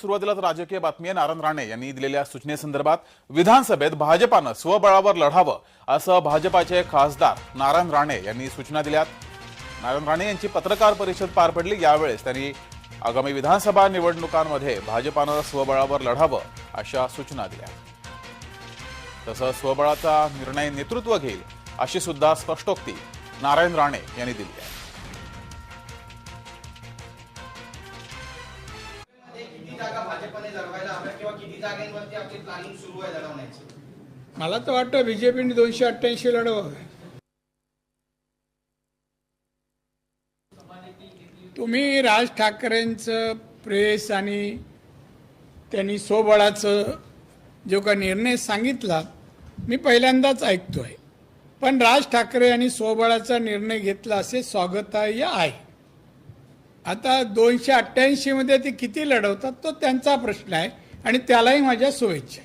सुरुवातीलाच राजकीय बातमी आहे नारायण राणे यांनी दिलेल्या सूचनेसंदर्भात विधानसभेत भाजपानं स्वबळावर लढावं असं भाजपाचे खासदार नारायण राणे यांनी सूचना दिल्यात. नारायण राणे यांची पत्रकार परिषद पार पडली. यावेळेस त्यांनी आगामी विधानसभा निवडणुकांमध्ये भाजपानं स्वबळावर लढावं अशा सूचना दिल्या. तसं स्वबळाचा निर्णय नेतृत्व घेईल अशी सुद्धा स्पष्टोक्ती नारायण राणे यांनी दिली आहे. जागा भाजपने हव्या किंवा किती जागांवरती आपली प्लॅनिंग सुरू आहे लढवण्याची? मला तर वाटतं बीजेपीने दोनशे अठ्ठ्याऐंशी लढवावं. तुम्ही राज ठाकरेंचं प्रेस आणि त्यांनी स्वबळाचं जो का निर्णय सांगितला मी पहिल्यांदाच ऐकतोय. पण राज ठाकरे यांनी स्वबळाचा निर्णय घेतला असे स्वागतार्ह आहे. आता दोनशे अठ्ठ्याऐंशीमध्ये ते किती लढवतात तो त्यांचा प्रश्न आहे आणि त्यालाही माझ्या शुभेच्छा